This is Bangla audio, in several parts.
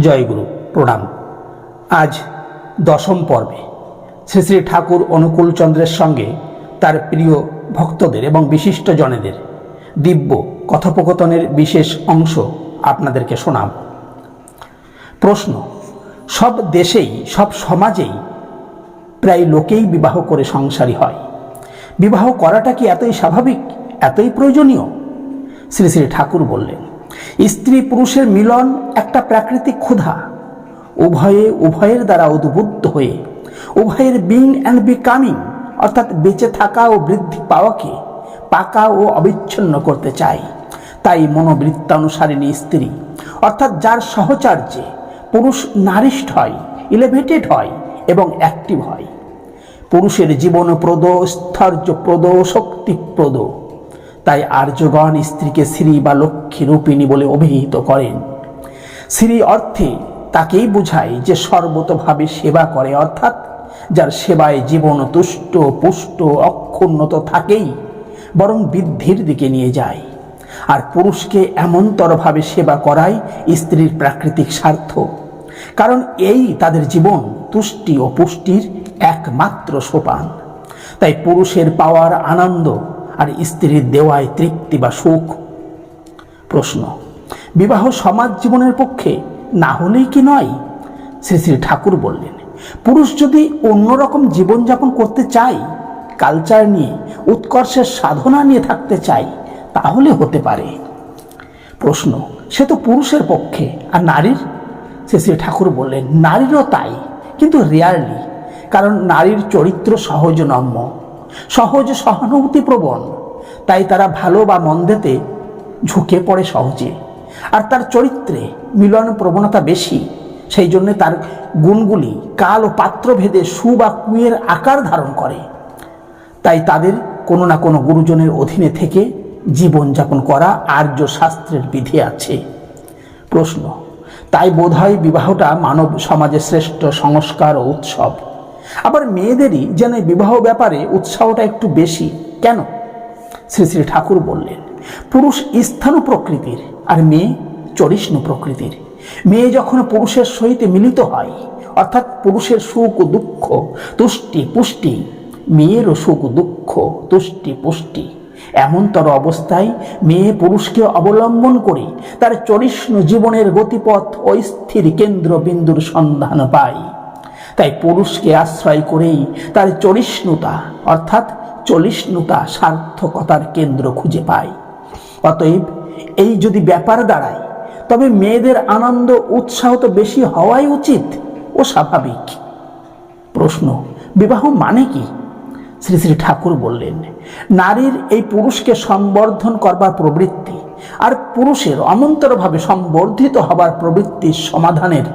জয়গুরু। প্রণাম। আজ দশম পর্বে শ্রী শ্রী ঠাকুর অনুকূল চন্দ্রের সঙ্গে তার প্রিয় ভক্তদের এবং বিশিষ্ট জনেদের দিব্য কথোপকথনের বিশেষ অংশ আপনাদেরকে শোনাব। প্রশ্ন, সব দেশেই, সব সমাজেই প্রায় লোকেই বিবাহ করে সংসারী হয়। বিবাহ করাটা কি এতই স্বাভাবিক, এতই প্রয়োজনীয়? শ্রী শ্রী ঠাকুর বললেন স্ত্রী পুরুষের মিলন একটা প্রাকৃতিক ক্ষুধা। উভয়ে, উভয়ের দ্বারা উদ্বুদ্ধ হয়ে, উভয়ের বিং অ্যান্ড বিকামিং অর্থাৎ বেঁচে থাকা ও বৃদ্ধি পাওয়াকে পাকা ও অবিচ্ছিন্ন করতে চাই তাই মনোবৃত্তানুসারিণী স্ত্রী, অর্থাৎ যার সহচার্যে পুরুষ নারিষ্ঠ হয় ইলেভেটেড হয় এবং অ্যাক্টিভ হয়। পুরুষের জীবনপ্রদ, স্থর্যপ্রদ, শক্তিপ্রদ। তাই আর্যগণ স্ত্রীকে শ্রী বা লক্ষ্মী রূপিণী বলে অভিহিত করেন। শ্রী অর্থে তাকেই বুঝায় যে সর্বতভাবে সেবা করে, অর্থাৎ যার সেবায় জীবন তুষ্ট, পুষ্ট অক্ষুণ্ণত থাকেই, বরং বৃদ্ধির দিকে নিয়ে যায়। আর পুরুষকে এমনতরভাবে সেবা করাই স্ত্রীর প্রাকৃতিক স্বার্থ। কারণ এই তাদের জীবন তুষ্টি ও পুষ্টির একমাত্র সোপান। তাই পুরুষের পাওয়ার আনন্দ আর স্ত্রীর দেওয়ায় তৃপ্তি বা সুখ? প্রশ্ন। বিবাহ সমাজ জীবনের পক্ষে না হলেই কি নয়? শ্রী শ্রী ঠাকুর বললেন, পুরুষ যদি অন্যরকম জীবনযাপন করতে চায়, কালচার নিয়ে, উৎকর্ষের সাধনা নিয়ে থাকতে চাই তাহলে হতে পারে। প্রশ্ন, সে তো পুরুষের পক্ষে, আর নারীর? শ্রী শ্রী ঠাকুর বললেন, নারীরও তাই, কিন্তু রেয়ারলি কারণ নারীর চরিত্র সহজ নম্য। সহজ সহানুভূতি প্রবণ। তাই তারা ভালো বা মন্দেতে ঝুঁকে পড়ে সহজে। আর তার চরিত্রে মিলন প্রবণতা বেশি। সেই জন্য তার গুণগুলি কাল ও পাত্রভেদে সু বা কুয়ের আকার ধারণ করে। তাই তাদের কোনো না কোনো গুরুজনের অধীনে থেকে জীবনযাপন করা আর্য শাস্ত্রের বিধি আছে। প্রশ্ন, তাই বোধহয় বিবাহটা মানব সমাজের শ্রেষ্ঠ সংস্কার ও উৎসব। আবার মেয়েদেরই যেন বিবাহ ব্যাপারে উৎসাহটা একটু বেশি। কেন? শ্রী শ্রী ঠাকুর বললেন, পুরুষ স্থানু প্রকৃতির আর মেয়ে চরিষ্ণু প্রকৃতির। মেয়ে যখন পুরুষের সহিত মিলিত হয়, অর্থাৎ পুরুষের সুখ ও দুঃখ, তুষ্টি পুষ্টি, মেয়েরও সুখ দুঃখ, তুষ্টি পুষ্টি, এমনতর অবস্থায় মেয়ে পুরুষকে অবলম্বন করে তার চরিষ্ণু জীবনের গতিপথ ও স্থির কেন্দ্রবিন্দুর সন্ধান পায়। তাই পুরুষকে আশ্রয় করেই তার চরিষ্ণুতা, অর্থাৎ চলিষ্ণুতা সার্থকতার কেন্দ্র খুঁজে পায়। অতএব এই যদি ব্যাপার দাঁড়ায়, তবে মেয়েদের আনন্দ উৎসাহ তো বেশি হওয়াই উচিত ও স্বাভাবিক। প্রশ্ন, বিবাহ মানে কি? শ্রী শ্রী ঠাকুর বললেন, নারীর এই পুরুষকে সম্বর্ধন করবার প্রবৃত্তি আর পুরুষের অমন্তরভাবে সম্বর্ধিত হবার প্রবৃত্তির সমাধানের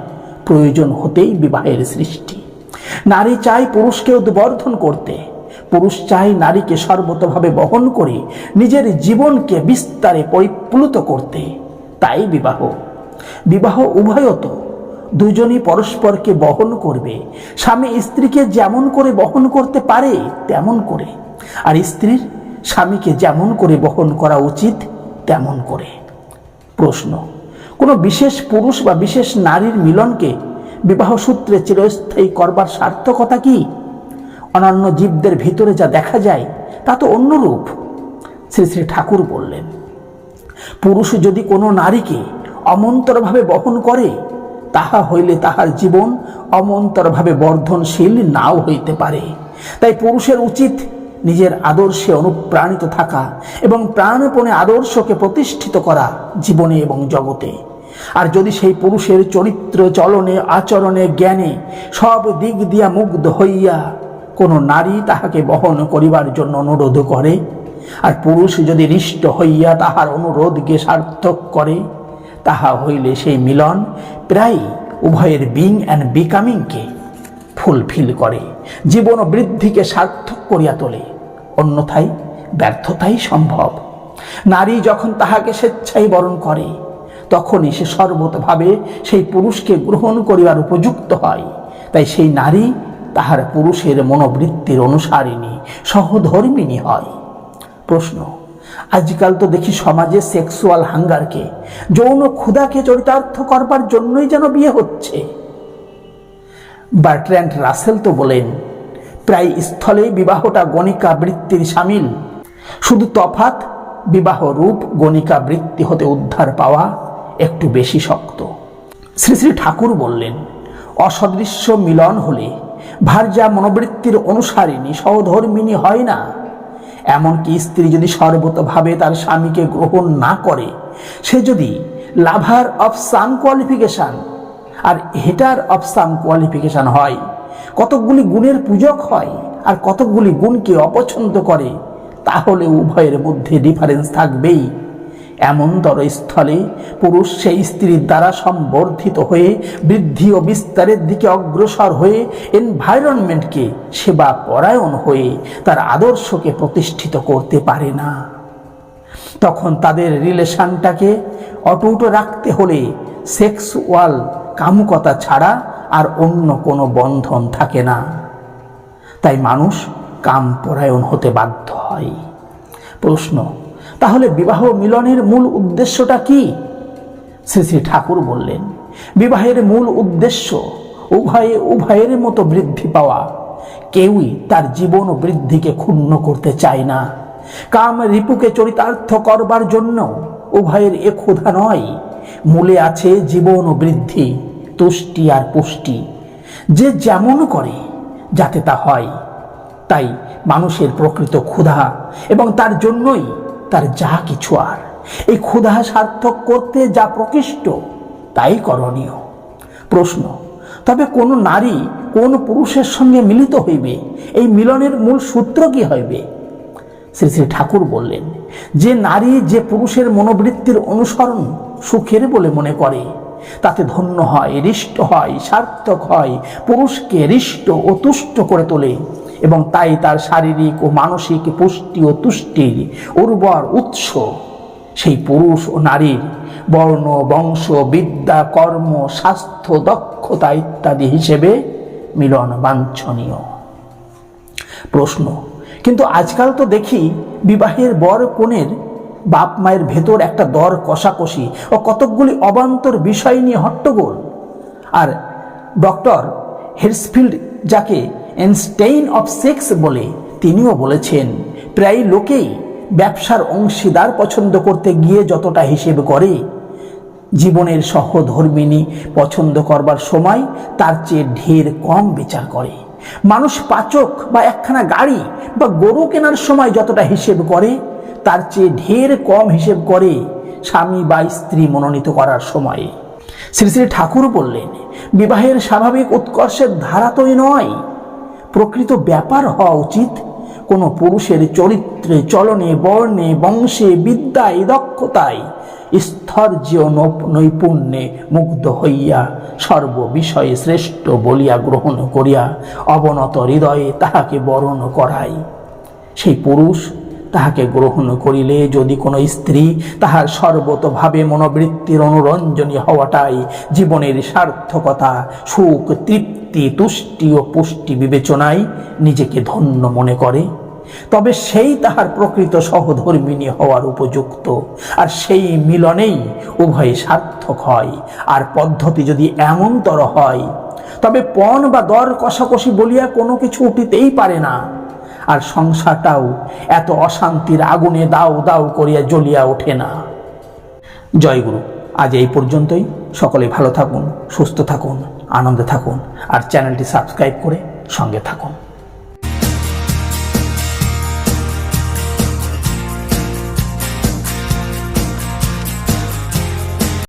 প্রয়োজন হতেই বিবাহের সৃষ্টি। নারী চাই পুরুষকে উদ্বর্ধন করতে। পুরুষ চাই নারীকে সর্বতভাবে বহন করে নিজের জীবনকে বিস্তারে পরিপ্লুত করতে। তাই বিবাহ। বিবাহ উভয়ত দুজনই পরস্পরকে বহন করবে। স্বামী স্ত্রীকে যেমন করে বহন করতে পারে, তেমন করে। আর স্ত্রীর স্বামীকে যেমন করে বহন করা উচিত, তেমন করে। প্রশ্ন। কোনো বিশেষ পুরুষ বা বিশেষ নারীর মিলনকে বিবাহ সূত্রে চিরস্থায়ী করবার সার্থকতা কি? অন্যান্য জীবদের ভিতরে যা দেখা যায়, তা তো অন্যরূপ, শ্রী শ্রী ঠাকুর বললেন। পুরুষ যদি কোনো নারীকে অমন্তরভাবে বহন করে, তাহা হইলে তাহার জীবন অমন্তরভাবে বর্ধনশীল নাও হইতে পারে। তাই পুরুষের উচিত নিজের আদর্শে অনুপ্রাণিত থাকা এবং প্রাণপণে আদর্শকে প্রতিষ্ঠিত করা জীবনে এবং জগতে। আর যদি সেই পুরুষের চরিত্র, চলনে, আচরণে, জ্ঞানে সব দিক দিয়া মুগ্ধ হইয়া কোনো নারী তাহাকে বহন করিবার জন্য অনুরোধ করে, আর পুরুষ যদি হৃষ্ট হইয়া তাহার অনুরোধকে সার্থক করে, তাহা হইলে সেই মিলন প্রায় উভয়ের বিং অ্যান্ড বিকামিংকে ফুলফিল করে, জীবন বৃদ্ধিকে সার্থক করিয়া তোলে। অন্যথায় ব্যর্থতাই সম্ভব। নারী যখন তাহাকে স্বেচ্ছায় বরণ করে, তখনই সে সর্বতভাবে সেই পুরুষকে গ্রহণ করিবার উপযুক্ত হয়। তাই সেই নারী তাহার পুরুষের মনোবৃত্তির অনুসারিণী, সহধর্মিণী হয়। প্রশ্ন, আজকাল তো দেখি সমাজে সেক্সুয়াল হাঙ্গারকে, যৌন ক্ষুধাকে চরিতার্থ করবার জন্যই যেন বিয়ে হচ্ছে। বার্ট্র্যান্ড রাসেল তো বলেন প্রায় স্থলেই বিবাহটা গণিকা বৃত্তির সামিল। শুধু তফাত বিবাহ রূপ গণিকা বৃত্তি হতে উদ্ধার পাওয়া একটু বেশি শক্ত। শ্রী শ্রী ঠাকুর বললেন, অসদৃশ্য মিলন হলে ভার্যা মনোবৃত্তির অনুসারিণী সহধর্মিনী হয় না। এমনকি স্ত্রী যদি সর্বতভাবে তার স্বামীকে গ্রহণ না করে, সে যদি লাভার অফ সাম কোয়ালিফিকেশান, আর হেটার অফ সাম কোয়ালিফিকেশন হয় কতকগুলি গুণের পূজক হয় আর কতকগুলি গুণকে অপছন্দ করে, তাহলে উভয়ের মধ্যে ডিফারেন্স থাকবেই। এমনতর স্থলে পুরুষ সেই স্ত্রীর দ্বারা সম্বর্ধিত হয়ে বৃদ্ধি ও বিস্তারের দিকে অগ্রসর হয়ে এনভায়রনমেন্টকে সেবা পরায়ণ হয়ে তার আদর্শকে প্রতিষ্ঠিত করতে পারে না। তখন তাদের রিলেশনটাকে অটুট রাখতে হলে সেক্সুয়াল কামুকতা ছাড়া আর অন্য কোনো বন্ধন থাকে না। তাই মানুষ কাম পরায়ণ হতে বাধ্য হয়। প্রশ্ন, তাহলে বিবাহ মিলনের মূল উদ্দেশ্যটা কি? শ্রী শ্রী ঠাকুর বললেন, বিবাহের মূল উদ্দেশ্য উভয়ে উভয়ের মতো বৃদ্ধি পাওয়া। কেউই তার জীবন বৃদ্ধিকে ক্ষুণ্ণ করতে চায় না। কাম রিপুকে চরিতার্থ করবার জন্য উভয়ের এ ক্ষুধা নয়। মূলে আছে জীবন বৃদ্ধি। তুষ্টি আর পুষ্টি। যে যেমন করে, যাতে তা হয়, তাই মানুষের প্রকৃত ক্ষুধা এবং তার জন্যই তার যা কিছু আর। এই ক্ষুধা সার্থক করতে যা প্রকৃষ্ট, তাই করণীয়। প্রশ্ন, তবে কোন নারী কোন পুরুষের সঙ্গে মিলিত হইবে? এই মিলনের মূল সূত্র কি হইবে? শ্রী শ্রী ঠাকুর বললেন, যে নারী যে পুরুষের মনোবৃত্তির অনুসরণ সুখের বলে মনে করে তাতে ধন্য হয়, হৃষ্ট হয়, সার্থক হয়, পুরুষকে হৃষ্ট ও তুষ্ট করে তোলে এবং তাই তার শারীরিক ও মানসিক পুষ্টি ও তুষ্টির উর্বর উৎস। সেই পুরুষ ও নারীর বর্ণ, বংশ, বিদ্যা, কর্ম, স্বাস্থ্য, দক্ষতা ইত্যাদি হিসেবে মিলন বাঞ্ছনীয়। প্রশ্ন, কিন্তু আজকাল তো দেখি বিবাহের বর কনের বাপ মায়ের ভেতর একটা দর কষাকষি ও কতকগুলি অবান্তর বিষয় নিয়ে হট্টগোল। আর ডক্টর হেরসফিল্ড যাকে এনস্টেইন অফ সেক্স বলে, তিনিও বলেছেন, প্রায় লোকেই ব্যবসার অংশীদার পছন্দ করতে গিয়ে যতটা হিসেব করে, জীবনের সহধর্মিনী পছন্দ করবার সময় তার চেয়ে ঢের কম বিচার করে। মানুষ পাচক বা একখানা গাড়ি বা গরু কেনার সময় যতটা হিসেব করে তার চেয়ে ঢের কম হিসেব করে স্বামী বা স্ত্রী মনোনীত করার সময়ে। শ্রী শ্রী ঠাকুর বললেন, বিবাহের স্বাভাবিক উৎকর্ষের ধারা তোই নয়। প্রকৃত ব্যাপার হওয়া উচিত। কোনো পুরুষের চরিত্রে, চলনে, বর্ণে, বংশে, বিদ্যায়, দক্ষতায় স্থর্য নৈপুণ্যে মুগ্ধ হইয়া সর্ব বিষয়ে শ্রেষ্ঠ বলিয়া গ্রহণ করিয়া অবনত হৃদয়ে তাহাকে বরণ করাই সেই পুরুষ তাহাকে গ্রহণ করিলে যদি কোনো স্ত্রী তাহার সর্বতভাবে মনোবৃত্তির অনুরঞ্জনী হওয়াটাই জীবনের সার্থকতা, সুখ, তৃপ্তি, তুষ্টি ও পুষ্টি বিবেচনায় নিজেকে ধন্য মনে করে, তবে সেই তাহার প্রকৃত সহধর্মিনী হওয়ার উপযুক্ত। আর সেই মিলনেই উভয় সার্থক হয়। আর পদ্ধতি যদি এমনতর হয়, তবে পণ বা দর কষাকষি বলিয়া কোনো কিছু উঠিতেই পারে না। আর সংসারটাও এত অশান্তির আগুনে দাও দাও করিয়া জ্বলিয়া ওঠে না। জয়গুরু আজ এই পর্যন্তই। সকলে ভালো থাকুন, সুস্থ থাকুন, আনন্দে থাকুন, আর চ্যানেলটি সাবস্ক্রাইব করে সঙ্গে থাকুন।